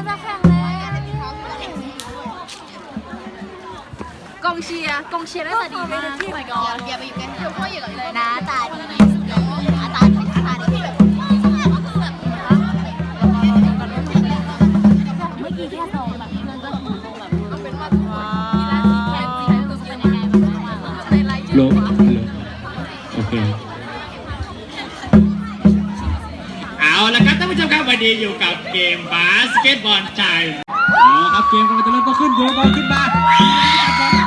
ก็จะแข่งแล้วกองเชียร์กองเชียร์ได้แต่ดีมาก Oh my god อย่าไปอยู่ใกล้เดี๋ยวพ่ออยู่กับเลยหน้าตาดี นี้อยู่กับเกมบาสเกตบอลชายเอาละครับเกมกำลังจะเริ่มต้นขึ้นโยนบอลขึ้นมาเป็นสีแดงก็ได้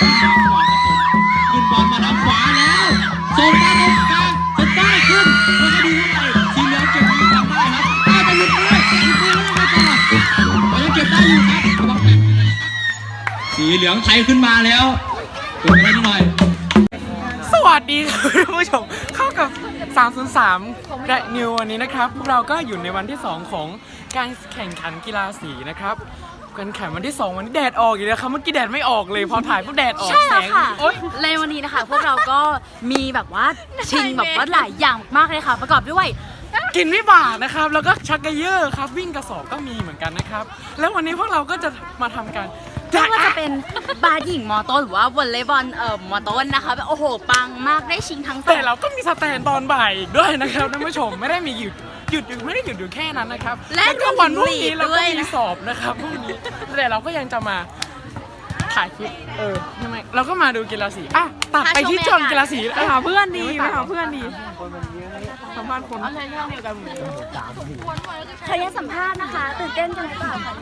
ขึ้นบอลก่อนครับผมขึ้นบอลมาทางขวาแล้วส่งมาตรงกลางจะได้ขึ้นมันก็ดีเท่าไหร่สีเหลืองเก็บดีทำได้ครับอ้าวจะหลุดด้วยหลุดด้วยแล้วไงต่อมันยังเก็บได้อยู่ครับระวังแตะสีเหลืองไทยขึ้นมาแล้วเปิดไปนิดหน่อยสวัสดีครับท่านผู้ชมเข้ากับ 303และนิววันนี้นะครับ พวกเราก็อยู่ในวันที่ 2 ของการแข่งขันกีฬาสีนะครับการแข่งวันที่ 2 วันนี้แดดออกอยู่นะครับเมื่อกี้แดดไม่ออกเลย พอถ่ายพวกแดดออกใช่แสแล้วงค่ะโอ๊ย ในวันนี้นะคะ พวกเราก็มีแบบว่าชิงแบบว่าหลายอย่างมากเลยค่ะ ประกอบด้วยกินวิบากนะครับ แล้วก็ชักกระเยอะครับ วิ่งกระสอบก็มีเหมือนกันนะครับ แล้ววันนี้พวกเราก็จะมาทำการ ไม่ว่าจะเป็นบาสหญิงมอต้นหรือว่าวอลเลย์บอลเอ่อมอต้นนะคะแบบโอ้โหปังมากได้ชิงทั้งสอแต่ง เราก็มีสแตนตอนบ่ายอีกด้วยนะครับท่านผู้ชมไม่ได้มีหยุดหยุดอยู่ไม่ได้หยุดอยู่แค่นั้นนะครับและก็วันพรุ่งนี้ยังมีเราด้ก็วยมีนะสอบนะครับพรุ่งนี้แต่เราก็ยังจะมา ถ่ายคลิปเออใช่ไหมเราก็มาดูกีฬาสีอะตัดไปที่ชมกีฬาสีไปหาเพื่อนดีไปหาเพื่อนดีสัมภาษณ์คนใครจะสัมภาษณ์นะคะ ตื่นเต้นจังหรือเปล่าคะ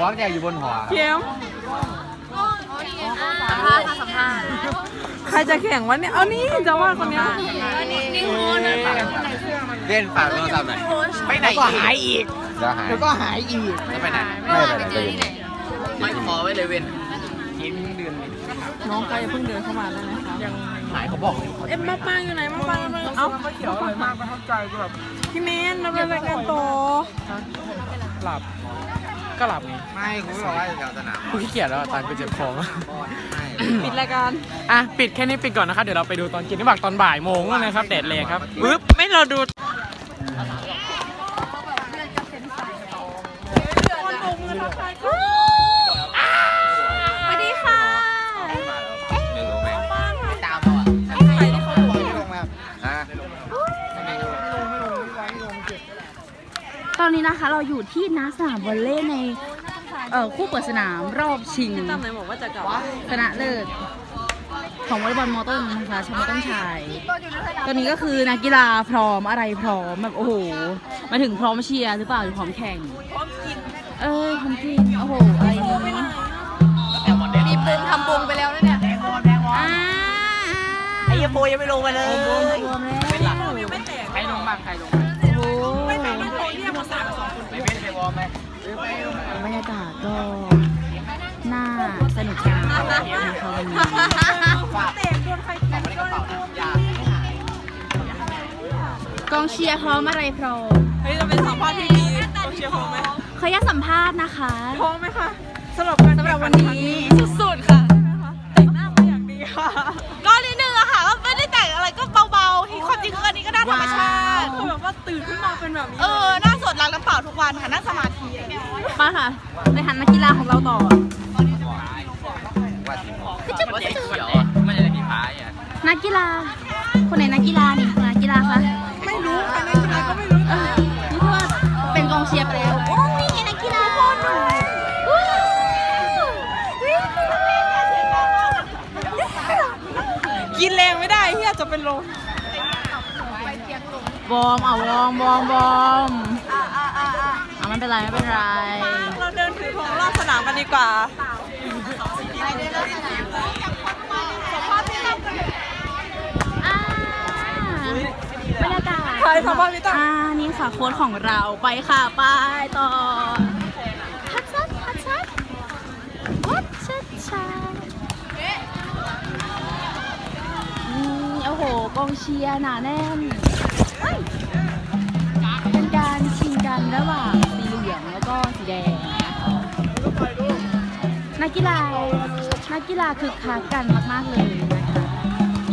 วอล์กเนี่ยอยู่บนหัวเข็มสัมภาษณ์ค่ะสัมภาษณ์ใครจะแข่งวันนี้เอานี่จะว่าคนเนี้ยเล่นฝากโทรศัพท์หน่อยไปไหนก็หายอีกแล้วหายแล้วก็หายอีกแล้วไปไหนไม่ไปไหน ไปอยู่ไม่ขอไว้เลยเว้นกินเดือนน้องใครอย่าเพิ่งเดินเข้ามาได้ไหมคะยังหายเขาบอกเอ็มมาปางอยู่ไหนมาปางมาเอ้าเขียวอะไรมากประทับใจก็แบบพี่เมนเราเป็นรายการโตหลับก็หลับไงไม่คุณบอกว่าแถวสนามกูขี้เกียจแล้วอะตายไปเจ็บคอปิดรายการอะปิดแค่นี้ปิดก่อนนะครับเดี๋ยวเราไปดูตอนกินที่บักตอนบ่ายโมงนะครับแดดแรงครับปึ๊บไม่เราดู นนี้นะคะ เราอยู่ที่นาสนามวอลเลย์ในเอ่อคู่เปิดสนามรอบชิงจำไหนบอกว่าจะกลับชนะเลิศของวอลเลย์บอลมอต้นนะคะชมต้นชาย ตอนนี้ก็คือนักกีฬาพร้อมอะไรพร้อมแบบโอ้โห มาถึงพร้อมเชียร์หรือเปล่าหรือพร้อมแข่ง พร้อมกิน เออพร้อมกิน โอ้โห อะไรนี้มีปุงทำปุงไปแล้วนะเนี่ยอ่าไอ้ยาโปยังไม่ลงมาเลยรวมรวมแล้วยังไม่แตกใครลงบ้างใครลงโอ้ บรรยากาศก็น่าสนุกสนานนะคะวันนี้แตกโดนใครแตกโดนกองเชียร์พร้อมอะไรพร้อมเฮ้ยเราเป็นสัมภาษณ์ที่ดีต้องเชียร์พร้อมไหมขออนุญาตสัมภาษณ์นะคะ พร้อมไหมคะ ไปหันนักกีฬาของเราต่อว่าสีเขียวอะไม่ใช่ที่พายอะนักกีฬา คนไหนนักกีฬานี่นักกีฬาคะ ไม่รู้ค่ะในสนามก็ไม่รู้เออนี่คือว่าเป็นกองเชียร์ไปแล้ว โอ้ยไงนักกีฬาโคตรหนูกินแรงไม่ได้เฮียจะเป็นลมวอร์มอะวอร์มวอร์มวอร์มอะไม่เป็นไรไม่เป็นไรเราเดินถือ ดีกว่าอ่าบรรยากาศใครสัมภาษณ์พี่ตั้มอ่านี่ค่ะโค้ดของเราไปค่ะไปต่อฮัทชัดฮัทชัดวัดชัดชัดนี่โอ้โหกองเชียร์หนาแน่นเฮ้ยเป็นการชิงกันระหว่างสีเหลืองแล้วก็สีแดง นักกีฬานักกีฬาคือคักกันมาก ๆ เลยนะคะ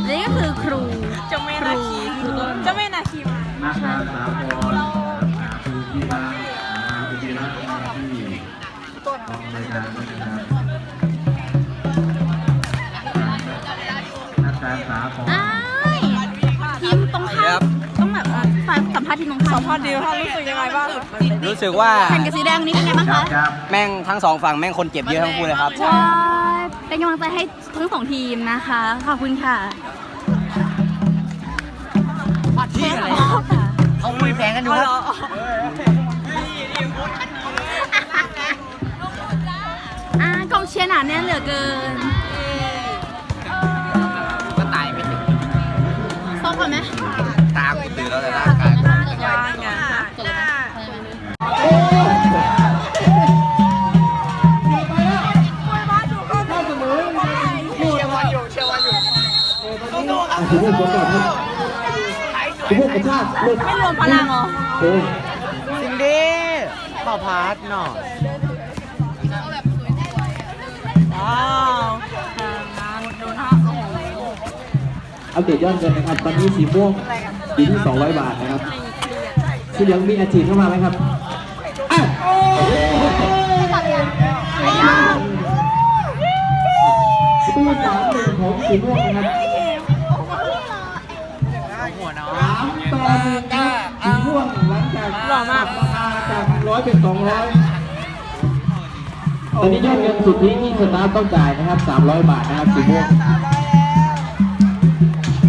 และนี่ก็คือครูจ้าม่นาคีจ้าม่นาคีมาสาครครูกีฬาครูกีฬาที่กองรายการนะครับนักศึกษาขอ ทันพอดีค่ะรู้สึกยังไงบ้างรู้สึกว่าแข่งกับสีแดงนี้เป็นไงบ้างคะแม่งทั้งสองฝั่งแม่งคนเจ็บเยอะทั้งคู่เลยครับว้ายเป็นกำลังใจให้ทั้งสองทีมนะคะ ขอบคุณค่ะที่อะไรเขาคุยแผงกันอยู่ครับอ่ากองเชียร์หนาแน่นเหลือเกินก็ตายไปถึงซ้อมก่อนไหม รวมพลังเหรอจริงดิข้าวพาร์ทหน่อยว้าวอัปเดตยอดเงินนะครับ ตอนนี้สีม่วงอยู่ที่ 200 บาทนะครับสีเหลืองมีอาชีพเข้ามาไหมครับอะตู้สามหนึ่งของสีม่วงนะครับามต่อหนึ่งครับสีม่วงหลังจากหล่อมากราคาจากร้อยเป็นสองร้อยตอนนี้ยอดเงินสุทธิที่สตาร์ทต้องจ่ายนะครับ 300 บาทนะครับสีม่วง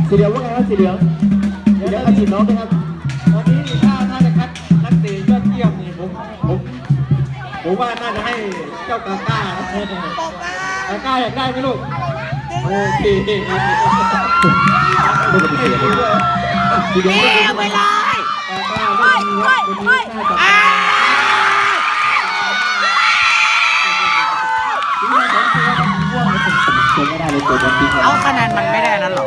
สีเหลืองว่าไงครับสีเหลืองสีเหลืองอาชีพน้องนะครับตอนนี้ถ้าถ้าจะคัดนักเตะยอดเยี่ยมนี่ผมผมผมว่าน่าจะให้เจ้ากาก้านะกาก้าอยากได้ไหมลูกโอเค ไม่ปฏิเสธเลยเหลืองไม่ได้กาก้าไม่มีครับวันนี้น่าจะสีเหลืองสองตัวครับสีม่วงผมไม่ได้เลยตัวบอลทิ้งเอาคะแนนมันไม่ได้นั้นหรอ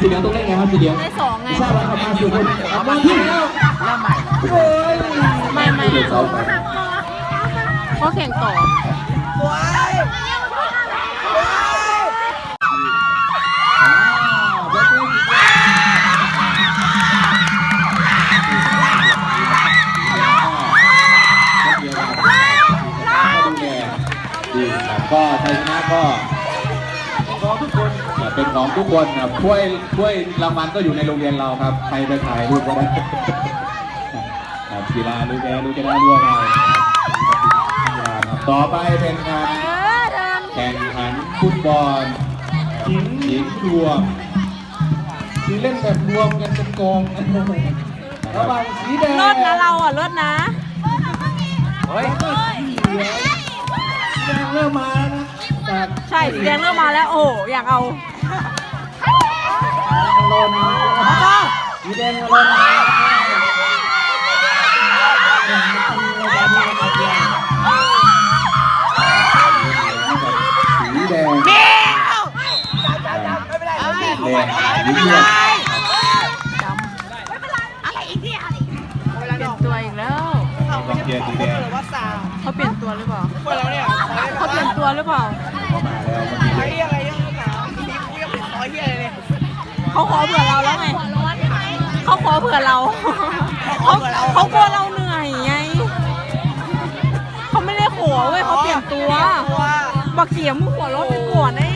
สีเหลืองต้องเล่นไงครับสีเหลืองได้สองไงทราบแล้วครับมาสี่คนเอามาที่เริ่มใหม่ไม่ไม่เดี๋ยวเสาแข่งต่อ ก็ของทุกคนเป็นของทุกคนครับถ้วยถ้วยรางวัลก็อยู่ในโรงเรียนเราครับ ใครไปถ่ายรูปก็ได้ครับกีฬาลูกแกลูกจะได้ร่วมเราครับต่อไปเป็นการแข่งขันฟุตบอลหญิงหญิงรวมคือเล่นแบบรวมกันเป็นกองระหว่างสีแดงเลิศนะเราอะเลิศนะเฮ้ยสีเหลืองสีแดงเริ่มมาแล้ว นะจากใช่สีแดงเริ่มมาแล้ว โอ้โหอยากเอาโลมาสีแดงโลมาสีแดงแดง เมื่อกี้เขาขอเผื่อเราแล้วไงเขาขอเผื่อเราเขาเขากลัวเราเหนื่อยไงเขาไม่ได้ขอเว้ยเขาเปลี่ยนตัวบักเขียมมึงหัวรถเป็นหัวไอ้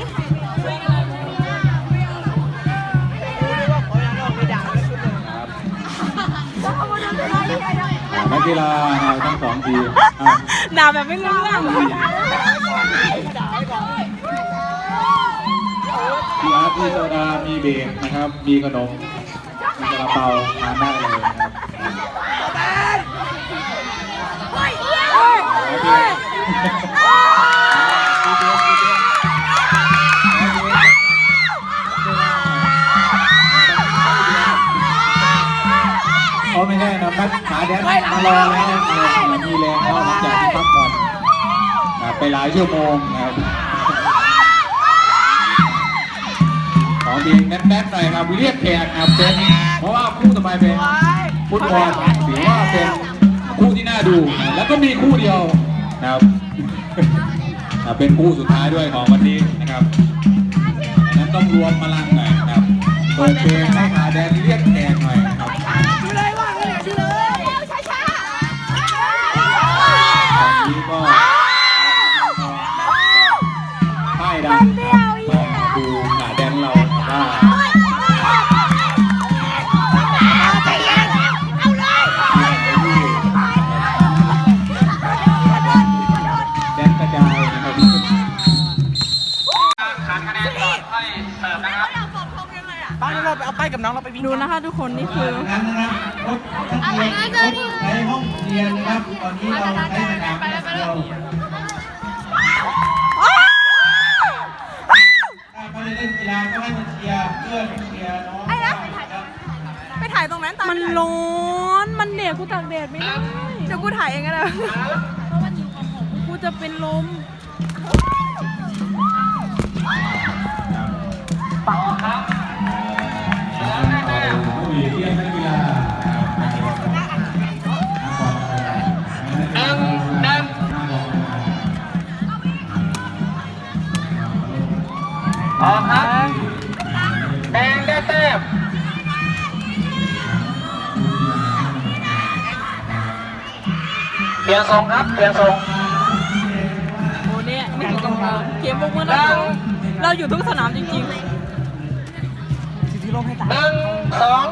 นักกีฬาทั้งสองทีมอะด่าแบบไม่รู้เรื่อง พี่อาร์ตพี่โซดา มีเบรกนะครับ มีขนม มีกระเป๋าทานได้เลยนะครับเขาไม่ได้นะพัดขาแดนมารอแล้วนะมีแรงแล้วหลังจากที่พักผ่อนไปหลายชั่วโมงนะครับ ขอดีแน่นๆหน่อยครับเรียกแขกครับเป็นเพราะว่าคู่ต่อไปเป็นฟุตบอลถือว่าเป็นคู่ที่น่าดูนะแล้วก็มีคู่เดียวนะครับอ่าเป็นคู่สุดท้ายด้วยของวันนี้นะครับดังนั้นต้องรวมพลังหน่อยนะครับเปิดเพลงให้ขาแดนเรียกแขกหน่อยครับตอนนี้ก็ป้าย กับน้องเราไปวิ่งดูนะคะทุกคนนี่คือ นั้นนะครับรถนักเรียนรถในห้องเรียนนะครับตอนนี้เราใช้สนามเดียวถ้าไม่ได้เล่นกีฬาก็ให้มาเชียร์เพื่อนเชียร์น้องนะครับไปถ่ายตรงนั้นตามมันร้อนมันเด็กกูตากแดดไม่ได้เดี๋ยวกูถ่ายเองก็ได้กูจะเป็นลมผู้ห ออกครับแดงได้แต้มเปลี่ยนทรงครับเปลี่ยนทรงโอ้เนี่ยไม่ถูกต้องเราเกมพวกเมื่อเราเราอยู่ทุกสนามจริงหนึ่งสอง